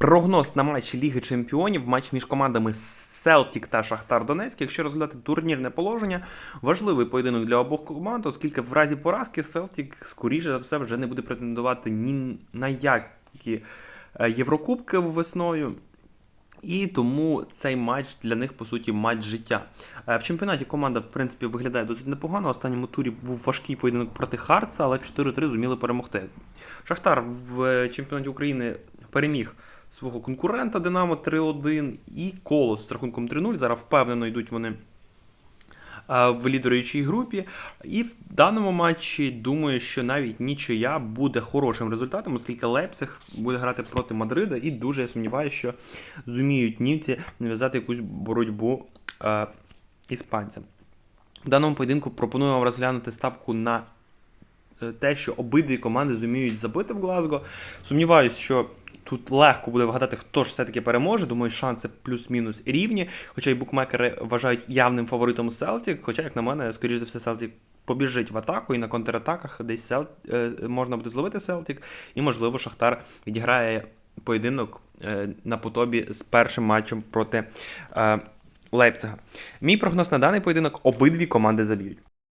Прогноз на матч Ліги Чемпіонів, матч між командами Селтік та Шахтар Донецьк. Якщо розглядати турнірне положення, важливий поєдинок для обох команд, оскільки в разі поразки Селтік, скоріше за все, вже не буде претендувати ні на які е, Єврокубки весною. І тому цей матч для них по суті матч життя. Е, В чемпіонаті команда, в принципі, виглядає досить непогано. В останньому турі був важкий поєдинок проти Харца, але 4-3 зуміли перемогти. Шахтар в е, чемпіонаті України переміг свого конкурента Динамо 3-1 і Колос з рахунком 3-0. Зараз впевнено йдуть вони е, в лідеруючій групі. І в даному матчі думаю, що навіть нічия буде хорошим результатом, оскільки Лейпциг буде грати проти Мадрида, і дуже я сумніваюся, що зуміють німці нав'язати якусь боротьбу е, іспанцям. В даному поєдинку пропоную вам розглянути ставку на те, що обидві команди зуміють забити в Глазго. Сумніваюсь, що тут легко буде вгадати, хто ж все-таки переможе. Думаю, шанси плюс-мінус рівні. Хоча й букмекери вважають явним фаворитом Селтік. Хоча, як на мене, скоріш за все, Селтік побіжить в атаку і на контратаках десь Сел... е, можна буде зловити Селтік. І, можливо, Шахтар відіграє поєдинок е, на подобі з першим матчем проти е, Лейпцига. Мій прогноз на даний поєдинок обидві команди заб'ють.